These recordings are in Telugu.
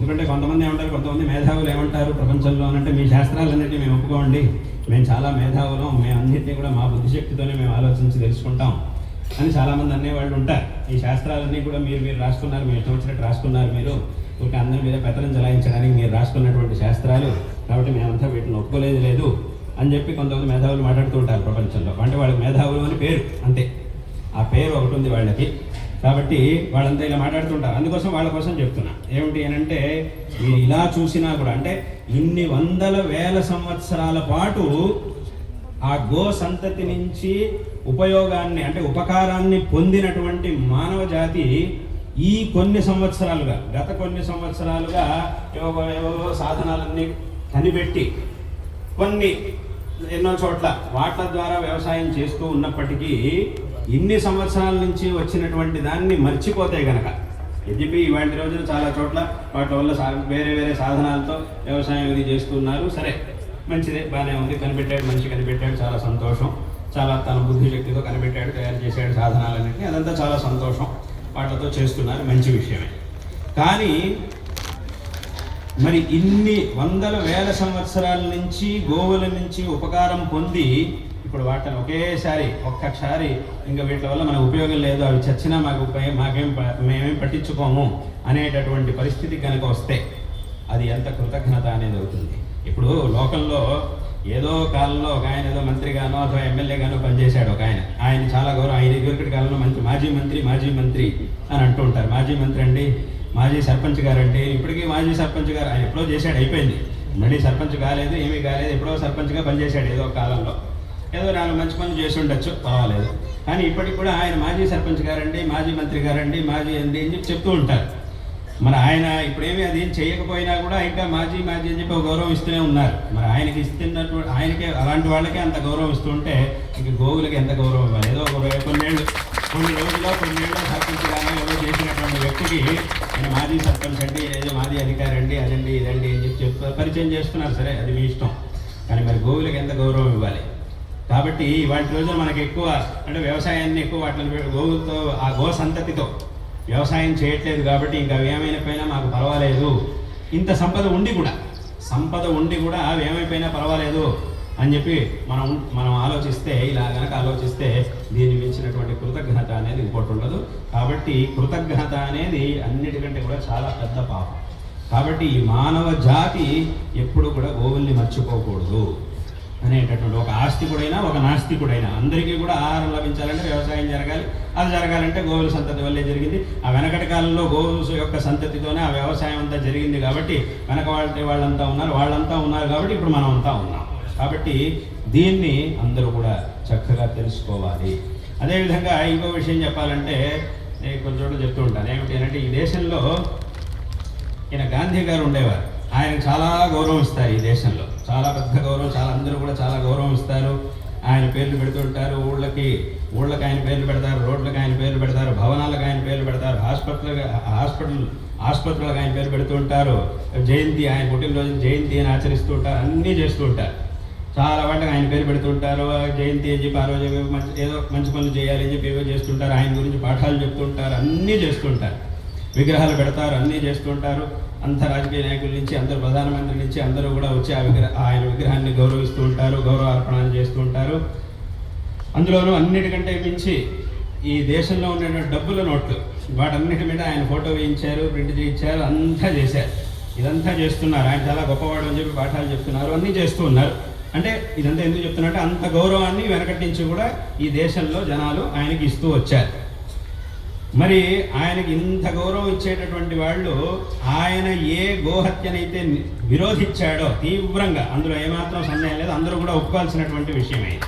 ఎందుకంటే కొంతమంది ఏమంటారు కొంతమంది మేధావులు ఏమంటారు ప్రపంచంలో అంటే మీ శాస్త్రాలన్నింటినీ మేము ఒప్పుకోండి మేము చాలా మేధావులం మేము అన్నింటినీ కూడా మా బుద్ధిశక్తితోనే మేము ఆలోచించి తెలుసుకుంటాం అని చాలామంది అనేవాళ్ళు ఉంటారు. ఈ శాస్త్రాలన్నీ కూడా మీరు మీరు రాసుకున్నారు మీరు ఇష్టం వచ్చినట్టు రాసుకున్నారు మీరు. ఒక అందరి మీద పెత్తనం చలాయించడానికి మీరు రాసుకున్నటువంటి శాస్త్రాలు. కాబట్టి మేమంతా వీటిని ఒప్పుకోలేదు లేదు అని చెప్పి కొంతమంది మేధావులు మాట్లాడుతూ ఉంటారు ప్రపంచంలో. అంటే వాళ్ళకి మేధావులు అని పేరు అంతే. ఆ పేరు ఒకటి ఉంది వాళ్ళకి. కాబట్టి వాళ్ళంతా ఇలా మాట్లాడుతుంటారు. అందుకోసం వాళ్ళ కోసం చెప్తున్నా. ఏమిటి అని అంటే మీరు ఇలా చూసినా కూడా అంటే ఇన్ని వందల వేల సంవత్సరాల పాటు ఆ గో సంతతి నుంచి ఉపయోగాన్ని అంటే ఉపకారాన్ని పొందినటువంటి మానవ జాతి ఈ కొన్ని సంవత్సరాలుగా గత కొన్ని సంవత్సరాలుగా ఏవో ఏవో సాధనాలన్నీ కనిపెట్టి కొన్ని ఎన్నో చోట్ల వాట్ల ద్వారా వ్యవసాయం చేస్తూ ఉన్నప్పటికీ ఇన్ని సంవత్సరాల నుంచి వచ్చినటువంటి దాన్ని మర్చిపోతే గనక యద్యపి ఇవాటి రోజున చాలా చోట్ల వాటి వల్ల సా- వేరే వేరే సాధనాలతో వ్యవసాయం ఇది చేస్తున్నారు. సరే మంచిదే బాగానే ఉంది కనిపెట్టాడు మంచి కనిపెట్టాడు చాలా సంతోషం. చాలా తన బుద్ధి శక్తితో కనిపెట్టాడు తయారు చేశాడు సాధనాలన్నింటినీ అదంతా చాలా సంతోషం. వాటితో చేస్తున్నారు మంచి విషయమే. కానీ మరి ఇన్ని వందల వేల సంవత్సరాల నుంచి గోవుల నుంచి ఉపకారం పొంది ఇప్పుడు వాటిని ఒకేసారి ఒక్కసారి ఇంకా వీటి వల్ల మనకు ఉపయోగం లేదు. అవి చచ్చినా మాకు మాకేం ప- మేమేం పట్టించుకోము అనేటటువంటి పరిస్థితి కనుక వస్తే అది ఎంత కృతజ్ఞత అనేది అవుతుంది. ఇప్పుడు లోకల్లో ఏదో కాలంలో ఒక ఆయన ఏదో మంత్రిగానో అథవా ఎమ్మెల్యేగానో పనిచేశాడు ఒక ఆయన. ఆయన చాలా గౌరవం ఆయన ఇదివరకటి కాలంలో మంత్రి మాజీ మంత్రి మాజీ మంత్రి అని అంటూ ఉంటారు. మాజీ మంత్రి అండి మాజీ సర్పంచ్ గారు అంటే ఇప్పటికీ మాజీ సర్పంచ్ గారు ఆయన ఎప్పుడో చేశాడు అయిపోయింది. మళ్ళీ సర్పంచ్ కాలేదు ఏమీ కాలేదు ఎప్పుడో సర్పంచ్గా పనిచేశాడు ఏదో ఒక కాలంలో. ఏదో నాలుగు మంచి పనులు చేసి ఉండొచ్చు. పర్వాలేదు. కానీ ఇప్పటికి కూడా ఆయన మాజీ సర్పంచ్ గారండి మాజీ మంత్రి గారండి మాజీ అండి అని చెప్పి చెప్తూ ఉంటారు. మరి ఆయన ఇప్పుడేమీ అది ఏం చేయకపోయినా కూడా ఇంకా మాజీ మాజీ అని చెప్పి ఒక గౌరవం ఇస్తూనే ఉన్నారు. మరి ఆయనకి ఇస్తున్నటువంటి ఆయనకే అలాంటి వాళ్ళకే అంత గౌరవం ఇస్తుంటే ఇంక గోవులకి ఎంత గౌరవం ఇవ్వాలి? ఏదో ఒక కొన్నేళ్ళు కొన్ని రోజుల్లో కొన్నేళ్ళు సర్పంచ్ గానో ఏదో చేసినటువంటి వ్యక్తికి ఆయన మాజీ సర్పంచ్ అండి ఏదో మాజీ అధికారి అండి అదండి ఇదండి అని చెప్పి చెప్పి పరిచయం చేస్తున్నారు సరే అది మీ ఇష్టం. కానీ మరి గోవులకి ఎంత గౌరవం ఇవ్వాలి? కాబట్టి వాటి రోజున మనకి ఎక్కువ అంటే వ్యవసాయాన్ని ఎక్కువ వాటిని గోవులతో ఆ గో సంతతితో వ్యవసాయం చేయట్లేదు కాబట్టి ఇంకా అవి ఏమైనా మాకు పర్వాలేదు. ఇంత సంపద ఉండి కూడా సంపద ఉండి కూడా అవి ఏమైపోయినా పర్వాలేదు అని చెప్పి మనం మనం ఆలోచిస్తే ఇలా గనక ఆలోచిస్తే దీన్ని మించినటువంటి కృతజ్ఞత అనేది ఇంకోటి ఉండదు. కాబట్టి కృతజ్ఞత అనేది అన్నిటికంటే కూడా చాలా పెద్ద పాపం. కాబట్టి ఈ మానవ జాతి ఎప్పుడు కూడా గోవుల్ని మర్చిపోకూడదు. అనేటటువంటి ఒక ఆస్తికుడైనా ఒక నాస్తికుడైనా అందరికీ కూడా ఆహారం లభించాలంటే వ్యవసాయం జరగాలి. అది జరగాలంటే గోవుల సంతతి వల్లే జరిగింది. ఆ వెనకటి కాలంలో గోవుల యొక్క సంతతితోనే ఆ వ్యవసాయం అంతా జరిగింది కాబట్టి వెనక వాళ్ళ వాళ్ళంతా ఉన్నారు. వాళ్ళంతా ఉన్నారు కాబట్టి ఇప్పుడు మనం అంతా ఉన్నాం. కాబట్టి దీన్ని అందరూ కూడా చక్కగా తెలుసుకోవాలి. అదేవిధంగా ఇంకో విషయం చెప్పాలంటే నేను కొంచెం చెప్తూ ఉంటాను. ఏమిటి అంటే ఈ దేశంలో ఈయన గాంధీ గారు ఉండేవారు. ఆయన చాలా గౌరవం ఇస్తారు ఈ దేశంలో. చాలా పెద్ద గౌరవం చాలా అందరూ కూడా చాలా గౌరవం ఇస్తారు. ఆయన పేర్లు పెడుతుంటారు. ఊళ్ళకి ఊళ్ళకి ఆయన పేర్లు పెడతారు రోడ్లకు ఆయన పేర్లు పెడతారు భవనాలకు ఆయన పేర్లు పెడతారు హాస్పిటల్ హాస్పిటల్ ఆసుపత్రులకు ఆయన పేరు పెడుతూ ఉంటారు. జయంతి ఆయన పుట్టినరోజు జయంతి అని ఆచరిస్తూ ఉంటారు. అన్నీ చేస్తూ ఉంటారు. చాలా వాటికి ఆయన పేరు పెడుతుంటారు జయంతి అని చెప్పి ఆ రోజు మంచి ఏదో మంచి పనులు చేయాలి అని చెప్పి ఏవో చేస్తుంటారు ఆయన గురించి పాఠాలు చెప్తుంటారు అన్నీ చేస్తుంటారు విగ్రహాలు పెడతారు. అన్నీ చేస్తుంటారు అంత రాజకీయ నాయకుల నుంచి అందరు ప్రధానమంత్రి నుంచి అందరూ కూడా వచ్చి ఆ విగ్రహ ఆయన విగ్రహాన్ని గౌరవిస్తూ ఉంటారు గౌరవ అర్పణలు చేస్తూ ఉంటారు. అందులోనూ అన్నిటికంటే మించి ఈ దేశంలో ఉన్న డబ్బుల నోట్లు వాటన్నిటి మీద ఆయన ఫోటో వేయించారు ప్రింట్ చేయించారు అంతా చేశారు. ఇదంతా చేస్తున్నారు. ఆయన చాలా గొప్పవాడు అని చెప్పి పాఠాలు చెప్తున్నారు అన్నీ చేస్తూ ఉన్నారు. అంటే ఇదంతా ఎందుకు చెప్తున్నారంటే అంత గౌరవాన్ని వెనకటి నుంచి కూడా ఈ దేశంలో జనాలు ఆయనకి ఇస్తూ వచ్చారు. మరి ఆయనకి ఇంత గౌరవం ఇచ్చేటటువంటి వాళ్ళు ఆయన ఏ గోహత్యనైతే విరోధించాడో తీవ్రంగా అందులో ఏమాత్రం సందేహం లేదు అందరూ కూడా ఒప్పుకోవాల్సినటువంటి విషయమే.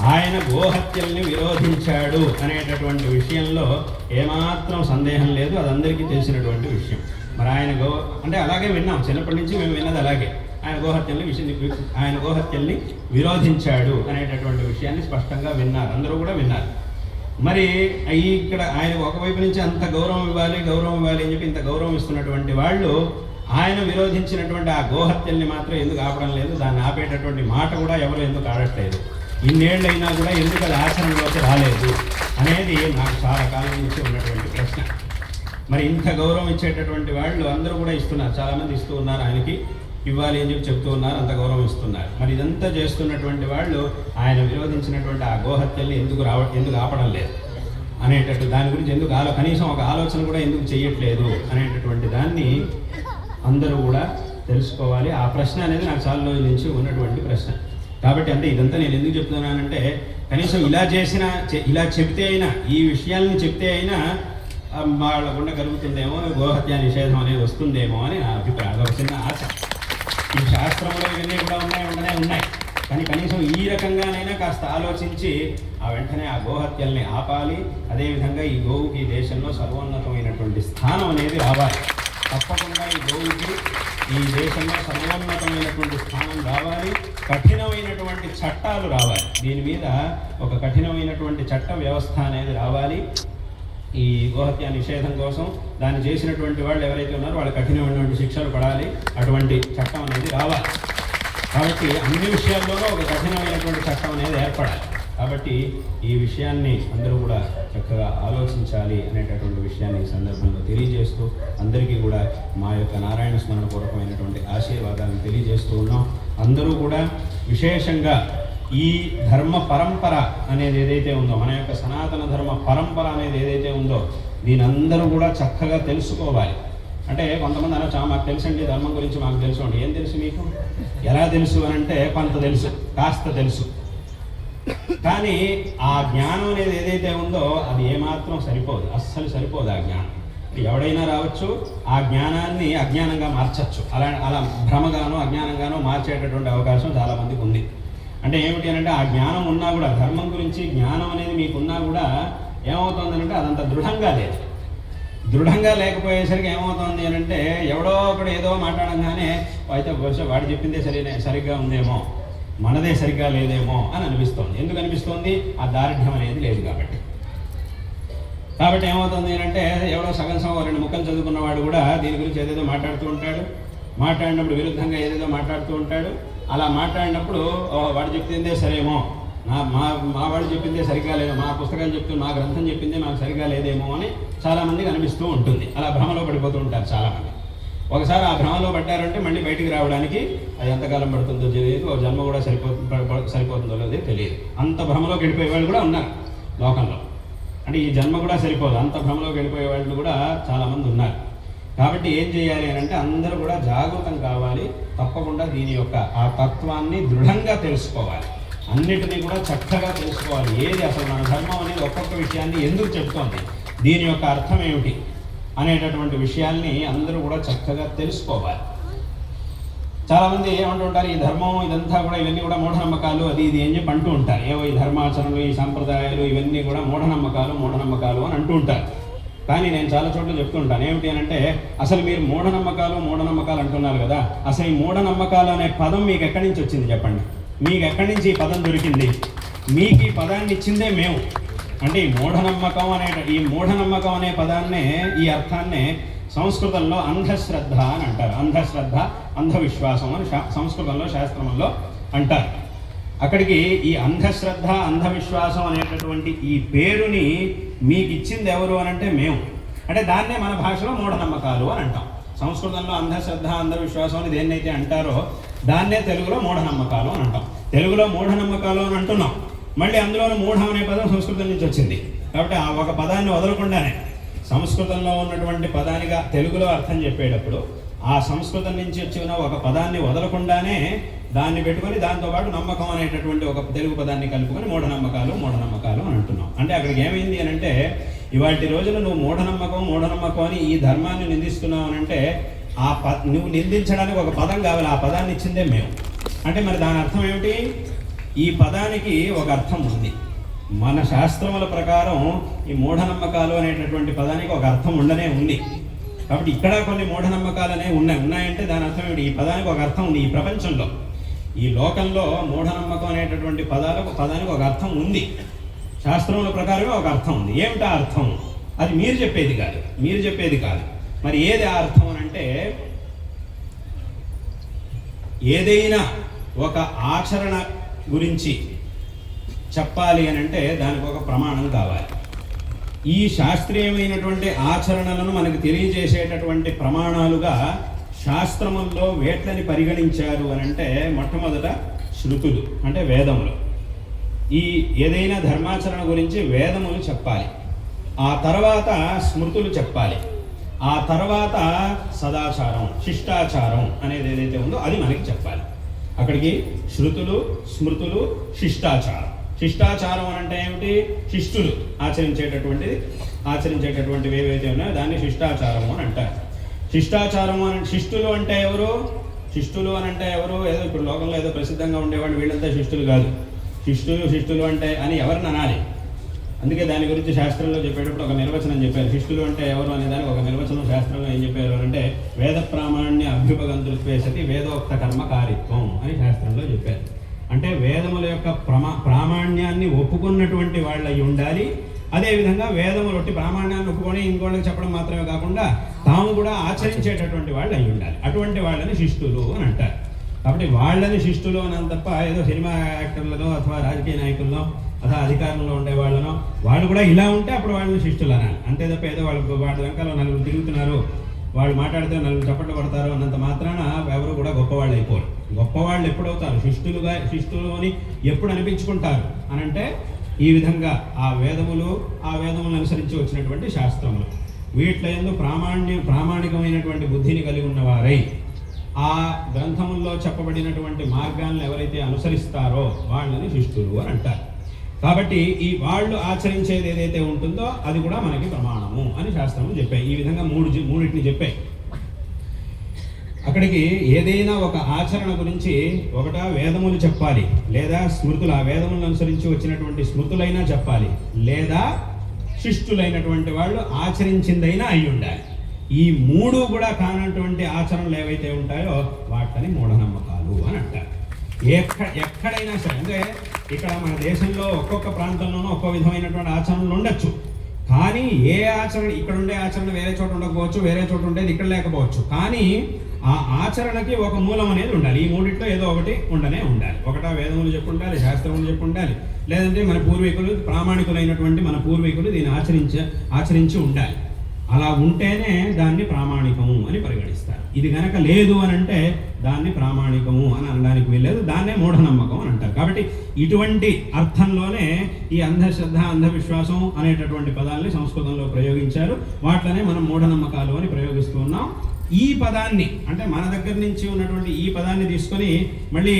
ఆయన గోహత్యల్ని విరోధించాడు అనేటటువంటి విషయంలో ఏమాత్రం సందేహం లేదు అది అందరికీ తెలిసినటువంటి విషయం. మరి ఆయన గో అంటే అలాగే విన్నాం చిన్నప్పటి నుంచి మేము విన్నది అలాగే. ఆయన గోహత్యల్ని విషయం ఆయన గోహత్యల్ని విరోధించాడు అనేటటువంటి విషయాన్ని స్పష్టంగా విన్నారు అందరూ కూడా విన్నారు. మరి ఇక్కడ ఆయన ఒకవైపు నుంచి అంత గౌరవం ఇవ్వాలి గౌరవం ఇవ్వాలి అని చెప్పి ఇంత గౌరవం ఇస్తున్నటువంటి వాళ్ళు ఆయన విరోధించినటువంటి ఆ గోహత్యల్ని మాత్రం ఎందుకు ఆపడం లేదు దాన్ని ఆపేటటువంటి మాట కూడా ఎవరు ఎందుకు ఆడట్లేదు? ఇన్నేళ్ళైనా కూడా ఎందుకు అది ఆచరణలోకి రాలేదు అనేది నాకు చాలా కాలం నుంచి ఉన్నటువంటి ప్రశ్న. మరి ఇంత గౌరవం ఇచ్చేటటువంటి వాళ్ళు అందరూ కూడా ఇస్తున్నారు చాలామంది ఇస్తూ ఉన్నారు ఆయనకి. ఇవ్వాలి అని చెప్పి చెప్తూ ఉన్నారు అంత గౌరవం ఇస్తున్నారు. మరి ఇదంతా చేస్తున్నటువంటి వాళ్ళు ఆయన విరోధించినటువంటి ఆ గోహత్యల్ని ఎందుకు రావ ఎందుకు ఆపడం లేదు? అనేటట్టు దాని గురించి ఎందుకు ఆలో కనీసం ఒక ఆలోచన కూడా ఎందుకు చేయట్లేదు అనేటటువంటి దాన్ని అందరూ కూడా తెలుసుకోవాలి. ఆ ప్రశ్న అనేది నాకు చాలా రోజుల నుంచి ఉన్నటువంటి ప్రశ్న. కాబట్టి అంటే ఇదంతా నేను ఎందుకు చెప్తున్నానంటే కనీసం ఇలా చేసిన ఇలా చెప్తే అయినా ఈ విషయాలను చెప్తే అయినా వాళ్ళకుండా వాళ్ళ కలుగుతుందేమో గోహత్య నిషేధం అనేది వస్తుందేమో అని నా అభిప్రాయం. చిన్న ఆశ. ఈ శాస్త్రంలో ఇవన్నీ కూడా ఉన్నాయి ఉండనే ఉన్నాయి. కానీ కనీసం ఈ రకంగానైనా కాస్త ఆలోచించి ఆ వెంటనే ఆ గోహత్యల్ని ఆపాలి. అదేవిధంగా ఈ గోవుకి ఈ దేశంలో సర్వోన్నతమైనటువంటి స్థానం అనేది రావాలి. తప్పకుండా ఈ గోవుకి ఈ దేశంలో సర్వోన్నతమైనటువంటి స్థానం రావాలి. కఠినమైనటువంటి చట్టాలు రావాలి. దీని మీద ఒక కఠినమైనటువంటి చట్ట వ్యవస్థ అనేది రావాలి. ఈ గోహత్య నిషేధం కోసం దాన్ని చేసినటువంటి వాళ్ళు ఎవరైతే ఉన్నారో వాళ్ళు కఠినమైనటువంటి శిక్షలు పడాలి. అటువంటి చట్టం అనేది రావాలి. కాబట్టి అన్ని విషయాల్లోనూ ఒక కఠినమైనటువంటి చట్టం అనేది ఏర్పడాలి. కాబట్టి ఈ విషయాన్ని అందరూ కూడా చక్కగా ఆలోచించాలి అనేటటువంటి విషయాన్ని ఈ సందర్భంలో తెలియజేస్తూ అందరికీ కూడా మా యొక్క నారాయణ స్మరణ పూర్వకమైనటువంటి ఆశీర్వాదాలను తెలియజేస్తూ ఉన్నాం. అందరూ కూడా విశేషంగా ఈ ధర్మ పరంపర అనేది ఏదైతే ఉందో మన యొక్క సనాతన ధర్మ పరంపర అనేది ఏదైతే ఉందో దీని అందరూ కూడా చక్కగా తెలుసుకోవాలి. అంటే కొంతమంది అనొచ్చు మాకు తెలుసండి ధర్మం గురించి మాకు తెలుసు అండి. ఏం తెలుసు మీకు? ఎలా తెలుసు అని అంటే కొంత తెలుసు కాస్త తెలుసు. కానీ ఆ జ్ఞానం అనేది ఏదైతే ఉందో అది ఏమాత్రం సరిపోదు అస్సలు సరిపోదు ఆ జ్ఞానం. ఎవడైనా రావచ్చు ఆ జ్ఞానాన్ని అజ్ఞానంగా మార్చచ్చు. అలా అలా భ్రమగానో అజ్ఞానంగానో మార్చేటటువంటి అవకాశం చాలా మందికి ఉంది. అంటే ఏమిటి అని అంటే ఆ జ్ఞానం ఉన్నా కూడా ధర్మం గురించి జ్ఞానం అనేది మీకున్నా కూడా ఏమవుతుందంటే అదంత దృఢంగా లేదు. దృఢంగా లేకపోయేసరికి ఏమవుతుంది అని అంటే ఎవడో ఒకడు ఏదో మాట్లాడంగానే అయితే బహుశా వాడు చెప్పిందే సరే సరిగ్గా ఉందేమో మనదే సరిగ్గా లేదేమో అని అనిపిస్తోంది. ఎందుకు అనిపిస్తోంది? ఆ దారిఢ్యం అనేది లేదు కాబట్టి. కాబట్టి ఏమవుతుంది అంటే ఎవడో సగం సగం రెండు ముక్కలు చదువుకున్నవాడు కూడా దీని గురించి ఏదేదో మాట్లాడుతూ ఉంటాడు. మాట్లాడినప్పుడు విరుద్ధంగా ఏదేదో మాట్లాడుతూ ఉంటాడు. అలా మాట్లాడినప్పుడు వాడు చెప్పిందే సరేమో. నా మా మా వాడు చెప్పిందే సరిగ్గా లేదు. మా పుస్తకాలు చెప్తూ మా గ్రంథం చెప్పిందే మాకు సరిగ్గా లేదేమో అని చాలామందికి అనిపిస్తూ ఉంటుంది. అలా భ్రమలో పడిపోతూ ఉంటారు చాలామంది ఒకసారి ఆ భ్రమలో పడ్డారంటే మళ్ళీ బయటికి రావడానికి అది ఎంతకాలం పడుతుందో తెలియదు. ఒక జన్మ కూడా సరిపో సరిపోతుందో లేదో తెలియదు. అంత భ్రమలోకి వెళ్ళిపోయే వాళ్ళు కూడా ఉన్నారు లోకంలో. అంటే ఈ జన్మ కూడా సరిపోదు. అంత భ్రమలోకి వెళ్ళిపోయే వాళ్ళు కూడా చాలామంది ఉన్నారు. కాబట్టి ఏం చేయాలి అని అంటే అందరూ కూడా జాగృతం కావాలి. తప్పకుండా దీని యొక్క ఆ తత్వాన్ని దృఢంగా తెలుసుకోవాలి. అన్నిటినీ కూడా చక్కగా తెలుసుకోవాలి. ఏది అసలు మన ధర్మం అనేది ఒక్కొక్క విషయాన్ని ఎందుకు చెప్తోంది దీని యొక్క అర్థం ఏమిటి? అనేటటువంటి విషయాల్ని అందరూ కూడా చక్కగా తెలుసుకోవాలి. చాలా మంది ఏమంటుంటారు ఈ ధర్మం ఇదంతా కూడా ఇవన్నీ కూడా మూఢనమ్మకాలు అది ఇది అని చెప్పి అంటూ ఉంటారు. ఏవో ఈ ధర్మాచరణలు ఈ సాంప్రదాయాలు ఇవన్నీ కూడా మూఢనమ్మకాలు మూఢనమ్మకాలు అని అంటూ ఉంటారు. కానీ నేను చాలా చోట్ల చెప్తుంటాను. ఏమిటి అని అంటే అసలు మీరు మూఢనమ్మకాలు మూఢనమ్మకాలు అంటున్నారు కదా అసలు ఈ మూఢనమ్మకాలు అనే పదం మీకు ఎక్కడి నుంచి వచ్చింది చెప్పండి? మీకు ఎక్కడి నుంచి ఈ పదం దొరికింది? మీకు ఈ పదాన్ని ఇచ్చిందే మేము. అంటే ఈ మూఢనమ్మకం అనే ఈ మూఢనమ్మకం అనే పదాన్నే ఈ అర్థాన్నే సంస్కృతంలో అంధశ్రద్ధ అని అంటారు. అంధశ్రద్ధ అంధవిశ్వాసం అని శా- సంస్కృతంలో శాస్త్రంలో అంటారు. అక్కడికి ఈ అంధశ్రద్ధ అంధవిశ్వాసం అనేటటువంటి ఈ పేరుని మీకు ఇచ్చింది ఎవరు అని అంటే మేము. అంటే దాన్నే మన భాషలో మూఢనమ్మకాలు అని అంటాం. సంస్కృతంలో అంధశ్రద్ధ అంధవిశ్వాసం అని దేన్నైతే అంటారో దాన్నే తెలుగులో మూఢనమ్మకాలు అని అంటాం. తెలుగులో మూఢనమ్మకాలు అని అంటున్నాం. మళ్ళీ అందులోనూ మూఢం అనే పదం సంస్కృతం నుంచి వచ్చింది. కాబట్టి ఆ ఒక పదాన్ని వదలకుండానే సంస్కృతంలో ఉన్నటువంటి పదానిగా తెలుగులో అర్థం చెప్పేటప్పుడు ఆ సంస్కృతం నుంచి వచ్చిన ఒక పదాన్ని వదలకుండానే దాన్ని పెట్టుకొని దాంతోపాటు నమ్మకం అనేటటువంటి ఒక తెలుగు పదాన్ని కలుపుకొని మూఢనమ్మకాలు మూఢనమ్మకాలు అని అంటున్నాం. అంటే అక్కడికి ఏమైంది అని అంటే ఇవాటి రోజున నువ్వు మూఢనమ్మకం మూఢనమ్మకం అని ఈ ధర్మాన్ని నిందిస్తున్నావు అని అంటే ఆ ప నువ్వు నిందించడానికి ఒక పదం కావాలి ఆ పదాన్ని ఇచ్చిందే మేము. అంటే మరి దాని అర్థం ఏమిటి? ఈ పదానికి ఒక అర్థం ఉంది. మన శాస్త్రముల ప్రకారం ఈ మూఢనమ్మకాలు అనేటటువంటి పదానికి ఒక అర్థం ఉండనే ఉంది. కాబట్టి ఇక్కడ కొన్ని మూఢనమ్మకాలు అనేవి ఉన్నాయి. ఉన్నాయంటే దాని అర్థం ఏమిటి? ఈ పదానికి ఒక అర్థం ఉంది ఈ ప్రపంచంలో. ఈ లోకంలో మూఢనమ్మకం అనేటటువంటి పదాలకు పదానికి ఒక అర్థం ఉంది. శాస్త్రముల ప్రకారమే ఒక అర్థం ఉంది. ఏమిటా అర్థం? అది మీరు చెప్పేది కాదు. మీరు చెప్పేది కాదు. మరి ఏది ఆ అర్థం అని అంటే ఏదైనా ఒక ఆచరణ గురించి చెప్పాలి అని అంటే దానికి ఒక ప్రమాణం కావాలి. ఈ శాస్త్రీయమైనటువంటి ఆచరణలను మనకు తెలియజేసేటటువంటి ప్రమాణాలుగా శాస్త్రముల్లో వేట్లని పరిగణించారు అని అంటే మొట్టమొదట శృతులు అంటే వేదములు. ఈ ఏదైనా ధర్మాచరణ గురించి వేదములు చెప్పాలి. ఆ తర్వాత స్మృతులు చెప్పాలి. ఆ తర్వాత సదాచారం శిష్టాచారం అనేది ఏదైతే ఉందో అది మనకి చెప్పాలి. అక్కడికి శృతులు స్మృతులు శిష్టాచారం. శిష్టాచారం అని అంటే ఏమిటి? శిష్టులు ఆచరించేటటువంటిది ఆచరించేటటువంటివి ఏవైతే ఉన్నాయో దాన్ని శిష్టాచారము అని అంటారు. శిష్టాచారము అని శిష్టులు అంటే ఎవరు? శిష్టులు అని అంటే ఎవరు? ఏదో ఇప్పుడు లోకంలో ఏదో ప్రసిద్ధంగా ఉండేవాళ్ళు వీళ్ళంతా శిష్టులు కాదు. శిష్టులు శిష్టులు అంటే అని ఎవరిని అనాలి? అందుకే దాని గురించి శాస్త్రంలో చెప్పేటప్పుడు ఒక నిర్వచనం చెప్పారు. శిష్టులు అంటే ఎవరు అనే దానికి ఒక నిర్వచనం శాస్త్రంలో ఏం చెప్పారు అంటే వేద ప్రామాణ్య అభ్యుపగంతృత్వే సతి వేదోక్త కర్మకారిత్వం అని శాస్త్రంలో చెప్పారు. అంటే వేదముల యొక్క ప్రమా ప్రామాణ్యాన్ని ఒప్పుకున్నటువంటి వాళ్ళు అయి ఉండాలి అదేవిధంగా వేదములు రొట్టి ప్రామాణ్యాన్ని ఒప్పుకొని ఇంకోళ్ళకి చెప్పడం మాత్రమే కాకుండా తాము కూడా ఆచరించేటటువంటి వాళ్ళు అయి ఉండాలి. అటువంటి వాళ్ళని శిష్టులు అని అంటారు. కాబట్టి వాళ్ళని శిష్టులు అని తప్ప ఏదో సినిమా యాక్టర్లనో అథవా రాజకీయ నాయకుల్లో అథవా అధికారంలో ఉండే వాళ్ళనో వాళ్ళు కూడా ఇలా ఉంటే అప్పుడు వాళ్ళని శిష్టులు అనాలి. అంతే తప్ప ఏదో వాళ్ళు వాళ్ళ వెనకాల నలుగురు తిరుగుతున్నారు వాళ్ళు మాట్లాడితే నలుగురు చప్పట్లు పడతారు అన్నంత మాత్రాన ఎవరు కూడా గొప్పవాళ్ళు అయిపోరు. గొప్పవాళ్ళు ఎప్పుడవుతారు? శిష్టులుగా శిష్టులు అని ఎప్పుడు అనిపించుకుంటారు? అని అంటే ఈ విధంగా ఆ వేదములు ఆ వేదములను అనుసరించి వచ్చినటువంటి శాస్త్రములు. వీటిలో ఎందు ప్రామాణ్యం ప్రామాణికమైనటువంటి బుద్ధిని కలిగి ఉన్నవారై ఆ గ్రంథముల్లో చెప్పబడినటువంటి మార్గాలను ఎవరైతే అనుసరిస్తారో వాళ్ళని శిష్టులు అని అంటారు. కాబట్టి ఈ వాళ్ళు ఆచరించేది ఏదైతే ఉంటుందో అది కూడా మనకి ప్రమాణము అని శాస్త్రము చెప్పాయి. ఈ విధంగా మూడు మూడింటిని చెప్పాయి. అక్కడికి ఏదైనా ఒక ఆచరణ గురించి ఒకట వేదములు చెప్పాలి లేదా స్మృతులు ఆ వేదములను అనుసరించి వచ్చినటువంటి స్మృతులైనా చెప్పాలి లేదా శిష్టులైనటువంటి వాళ్ళు ఆచరించిందైనా అయి ఉండాలి. ఈ మూడు కూడా కానటువంటి ఆచరణలు ఏవైతే ఉంటాయో వాటిని మూఢనమ్మకాలు అని అంటారు. ఎక్కడ ఎక్కడైనా సరే అంటే ఇక్కడ మన దేశంలో ఒక్కొక్క ప్రాంతంలోనూ ఒక్కో విధమైనటువంటి ఆచరణలు ఉండొచ్చు. కానీ ఏ ఆచరణ ఇక్కడ ఉండే ఆచరణ వేరే చోట ఉండకపోవచ్చు వేరే చోట ఉండేది ఇక్కడ లేకపోవచ్చు. కానీ ఆ ఆచరణకి ఒక మూలం అనేది ఉండాలి. ఈ మూడిట్లో ఏదో ఒకటి ఉండనే ఉండాలి. ఒకటా వేదములు చెప్పుండాలి శాస్త్రములు చెప్పుండాలి. లేదంటే మన పూర్వీకులు ప్రామాణికులైనటువంటి మన పూర్వీకులు దీన్ని ఆచరించ ఆచరించి ఉండాలి. అలా ఉంటేనే దాన్ని ప్రామాణికము అని పరిగణిస్తారు. ఇది కనుక లేదు అని అంటే దాన్ని ప్రామాణికము అని అనడానికి వీల్లేదు. దాన్నే మూఢనమ్మకం అని అంటారు. కాబట్టి ఇటువంటి అర్థంలోనే ఈ అంధశ్రద్ధ అంధవిశ్వాసం అనేటటువంటి పదాలని సంస్కృతంలో ప్రయోగించారు. వాటిలోనే మనం మూఢనమ్మకాలు అని ప్రయోగిస్తూ ఉన్నాం. ఈ పదాన్ని అంటే మన దగ్గర నుంచి ఉన్నటువంటి ఈ పదాన్ని తీసుకొని మళ్ళీ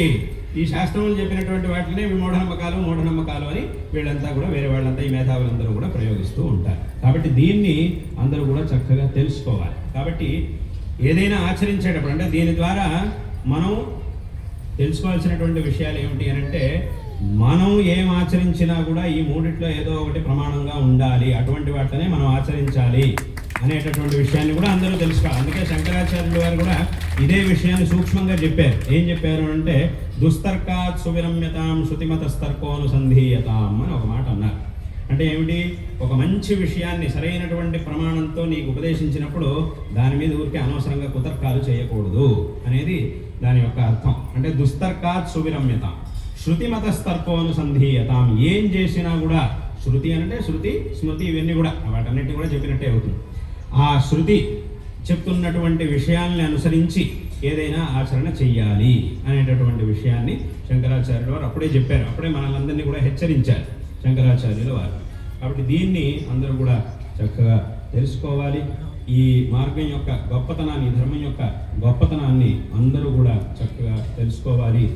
ఈ శాస్త్రములు చెప్పినటువంటి వాటినే మూఢనమ్మకాలు మూఢనమ్మకాలు అని వీళ్ళంతా కూడా వేరే వాళ్ళంతా ఈ మేధావులందరూ కూడా ప్రయోగిస్తూ ఉంటారు. కాబట్టి దీన్ని అందరూ కూడా చక్కగా తెలుసుకోవాలి. కాబట్టి ఏదైనా ఆచరించేటప్పుడు అంటే దీని ద్వారా మనం తెలుసుకోవాల్సినటువంటి విషయాలు ఏమిటి అని అంటే మనం ఏం ఆచరించినా కూడా ఈ మూడిట్లో ఏదో ఒకటి ప్రమాణంగా ఉండాలి. అటువంటి వాటినే మనం ఆచరించాలి. అనేటటువంటి విషయాన్ని కూడా అందరూ తెలుసుకోవాలి. అందుకే శంకరాచార్యులు వారు కూడా ఇదే విషయాన్ని సూక్ష్మంగా చెప్పారు. ఏం చెప్పారు అంటే దుస్తర్కాత్ సువిరమ్యతాం శృతిమతస్తర్కోనుసంధీయతాం అని ఒక మాట అన్నారు. అంటే ఏమిటి? ఒక మంచి విషయాన్ని సరైనటువంటి ప్రమాణంతో నీకు ఉపదేశించినప్పుడు దాని మీద ఊరికే అనవసరంగా కుతర్కాలు చేయకూడదు అనేది దాని యొక్క అర్థం. అంటే దుస్తర్కాత్ సువిరమ్యత శృతిమతస్తర్కోనుసంధీయతాం. ఏం చేసినా కూడా శృతి అంటే శృతి స్మృతి ఇవన్నీ కూడా వాటన్నిటిని కూడా చెప్పినట్టే అవుతుంది. ఆ శృతి చెప్తున్నటువంటి విషయాల్ని అనుసరించి ఏదైనా ఆచరణ చెయ్యాలి అనేటటువంటి విషయాన్ని శంకరాచార్యుల వారు అప్పుడే చెప్పారు. అప్పుడే మనల్ని కూడా హెచ్చరించారు శంకరాచార్యుల వారు. కాబట్టి దీన్ని అందరూ కూడా చక్కగా తెలుసుకోవాలి. ఈ మార్గం యొక్క గొప్పతనాన్ని ధర్మం యొక్క గొప్పతనాన్ని అందరూ కూడా చక్కగా తెలుసుకోవాలి.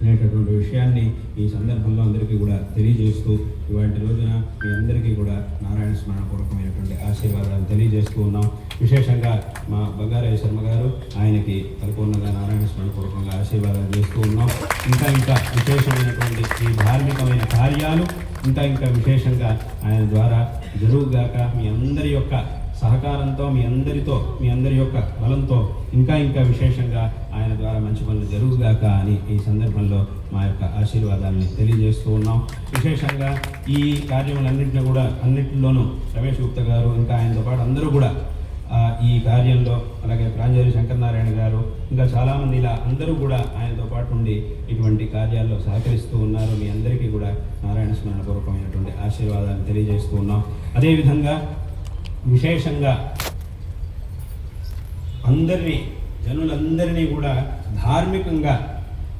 అనేటటువంటి విషయాన్ని ఈ సందర్భంలో అందరికీ కూడా తెలియజేస్తూ ఇవాటి రోజున మీ అందరికీ కూడా నారాయణ స్మరణ పూర్వకమైనటువంటి ఆశీర్వాదాలు తెలియజేస్తూ ఉన్నాం. విశేషంగా మా బంగారయ్య శర్మ గారు ఆయనకి పరిపూర్ణంగా నారాయణ స్మరణ పూర్వకంగా ఆశీర్వాదాలు చేస్తూ ఉన్నాం. ఇంకా ఇంకా విశేషమైనటువంటి ఈ ధార్మికమైన కార్యాలు ఇంకా ఇంకా విశేషంగా ఆయన ద్వారా జరుగుగాక మీ అందరి యొక్క సహకారంతో మీ అందరితో మీ అందరి యొక్క బలంతో ఇంకా ఇంకా విశేషంగా ఆయన ద్వారా మంచి పనులు జరుగుగాక అని ఈ సందర్భంలో మా యొక్క ఆశీర్వాదాన్ని తెలియజేస్తూ ఉన్నాం. విశేషంగా ఈ కార్యములన్నింటినీ కూడా అన్నింటిలోనూ రమేష్ గుప్త గారు ఇంకా ఆయనతో పాటు అందరూ కూడా ఈ కార్యంలో అలాగే ప్రాంజలి శంకరనారాయణ గారు ఇంకా చాలామంది ఇలా అందరూ కూడా ఆయనతో పాటు ఉండి ఇటువంటి కార్యాల్లో సహకరిస్తూ ఉన్నారు. మీ అందరికీ కూడా నారాయణ స్మరణ పూర్వకమైనటువంటి ఆశీర్వాదాన్ని తెలియజేస్తూ ఉన్నాం. అదేవిధంగా విశేషంగా అందరినీ జనులందరినీ కూడా ధార్మికంగా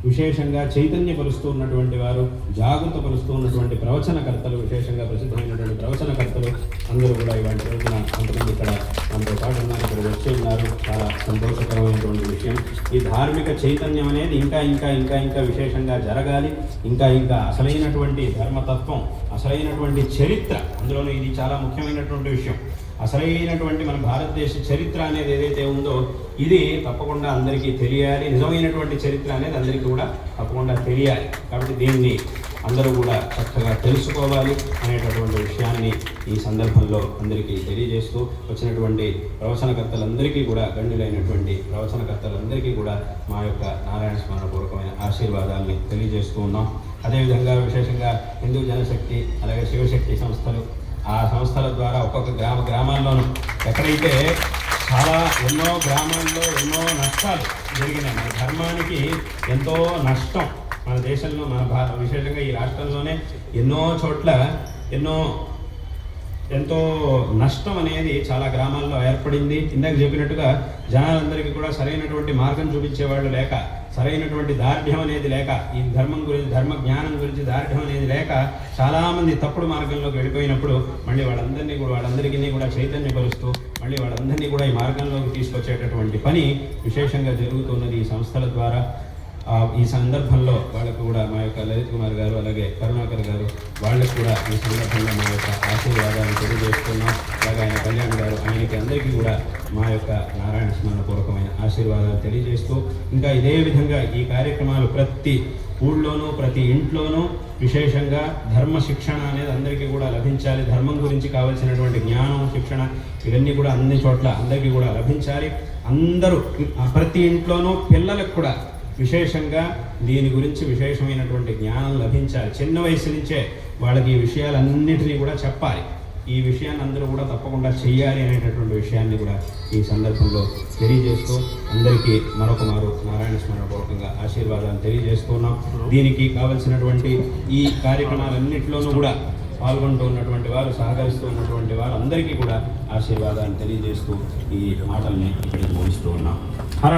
విశేషంగా చైతన్యపరుస్తూ ఉన్నటువంటి వారు జాగృతపరుస్తూ ఉన్నటువంటి ప్రవచనకర్తలు విశేషంగా ప్రసిద్ధమైనటువంటి ప్రవచనకర్తలు అందరూ కూడా ఇవాళ రోజున కొంతమంది ఇక్కడ మనతో పాటు ఉన్నారు ఇక్కడ వచ్చి ఉన్నారు. చాలా సంతోషకరమైనటువంటి విషయం. ఈ ధార్మిక చైతన్యం అనేది ఇంకా ఇంకా ఇంకా ఇంకా విశేషంగా జరగాలి. ఇంకా ఇంకా అసలైనటువంటి ధర్మతత్వం అసలైనటువంటి చరిత్ర. అందులోనూ ఇది చాలా ముఖ్యమైనటువంటి విషయం. అసలైనటువంటి మన భారతదేశ చరిత్ర అనేది ఏదైతే ఉందో ఇది తప్పకుండా అందరికీ తెలియాలి. నిజమైనటువంటి చరిత్ర అనేది అందరికీ కూడా తప్పకుండా తెలియాలి. కాబట్టి దీన్ని అందరూ కూడా చక్కగా తెలుసుకోవాలి అనేటటువంటి విషయాన్ని ఈ సందర్భంలో అందరికీ తెలియజేస్తూ వచ్చినటువంటి ప్రవచనకర్తలందరికీ కూడా గణ్యులైనటువంటి ప్రవచనకర్తలందరికీ కూడా మా యొక్క నారాయణ స్మరణ పూర్వకమైన ఆశీర్వాదాలని తెలియజేస్తూ ఉన్నాం. అదేవిధంగా విశేషంగా హిందూ జనశక్తి అలాగే శివశక్తి సంస్థలు ఆ సంస్థల ద్వారా ఒక్కొక్క గ్రామ గ్రామాల్లోనూ. ఎక్కడైతే చాలా ఎన్నో గ్రామాల్లో ఎన్నో నష్టాలు జరిగినాయి మన ధర్మానికి ఎంతో నష్టం మన దేశంలో మన భా విశేషంగా ఈ రాష్ట్రంలోనే ఎన్నో చోట్ల ఎన్నో ఎంతో నష్టం అనేది చాలా గ్రామాల్లో ఏర్పడింది. ఇందాక చెప్పినట్టుగా జనాలందరికీ కూడా సరైనటువంటి మార్గం చూపించేవాళ్ళు లేక సరైనటువంటి దార్ఢ్యం అనేది లేక ఈ ధర్మం గురించి ధర్మ జ్ఞానం గురించి దార్ఢ్యం అనేది లేక చాలామంది తప్పుడు మార్గంలోకి వెళ్ళిపోయినప్పుడు మళ్ళీ వాళ్ళందరినీ కూడా వాళ్ళందరికీ కూడా చైతన్యపరుస్తూ మళ్ళీ వాళ్ళందరినీ కూడా ఈ మార్గంలోకి తీసుకొచ్చేటటువంటి పని విశేషంగా జరుగుతున్నది ఈ సంస్థల ద్వారా. ఈ సందర్భంలో వాళ్ళకు కూడా మా యొక్క లలిత్ కుమార్ గారు అలాగే కరుణాకర్ గారు వాళ్ళకు కూడా ఈ సందర్భంలో మా యొక్క ఆశీర్వాదాలు తెలియజేస్తున్నాం. అలాగే ఆయన కళ్యాణ్ గారు ఆయనకి అందరికీ కూడా మా యొక్క నారాయణ స్మరణ పూర్వకమైన ఆశీర్వాదాలు తెలియజేస్తూ ఇంకా ఇదే విధంగా ఈ కార్యక్రమాలు ప్రతి ఊళ్ళోనూ ప్రతి ఇంట్లోనూ విశేషంగా ధర్మ శిక్షణ అనేది అందరికీ కూడా లభించాలి. ధర్మం గురించి కావలసినటువంటి జ్ఞానం శిక్షణ ఇవన్నీ కూడా అన్ని చోట్ల అందరికీ కూడా లభించాలి. అందరూ ప్రతి ఇంట్లోనూ పిల్లలకు కూడా విశేషంగా దీని గురించి విశేషమైనటువంటి జ్ఞానం లభించాలి. చిన్న వయసు నుంచే వాళ్ళకి ఈ విషయాలన్నింటినీ కూడా చెప్పాలి. ఈ విషయాన్ని అందరూ కూడా తప్పకుండా చెయ్యాలి అనేటటువంటి విషయాన్ని కూడా ఈ సందర్భంలో తెలియజేస్తూ అందరికీ మరొక మారు నారాయణ స్మరణపూర్వకంగా ఆశీర్వాదాలు తెలియజేస్తున్నాం దీనికి కావలసినటువంటి ఈ కార్యక్రమాలన్నింటిలోనూ కూడా పాల్గొంటూ ఉన్నటువంటి వారు సహకరిస్తూ ఉన్నటువంటి వారు అందరికీ కూడా ఆశీర్వాదాన్ని తెలియజేస్తూ ఈ మాటల్ని ఇక్కడికి ముగిస్తూ ఉన్నాం. హర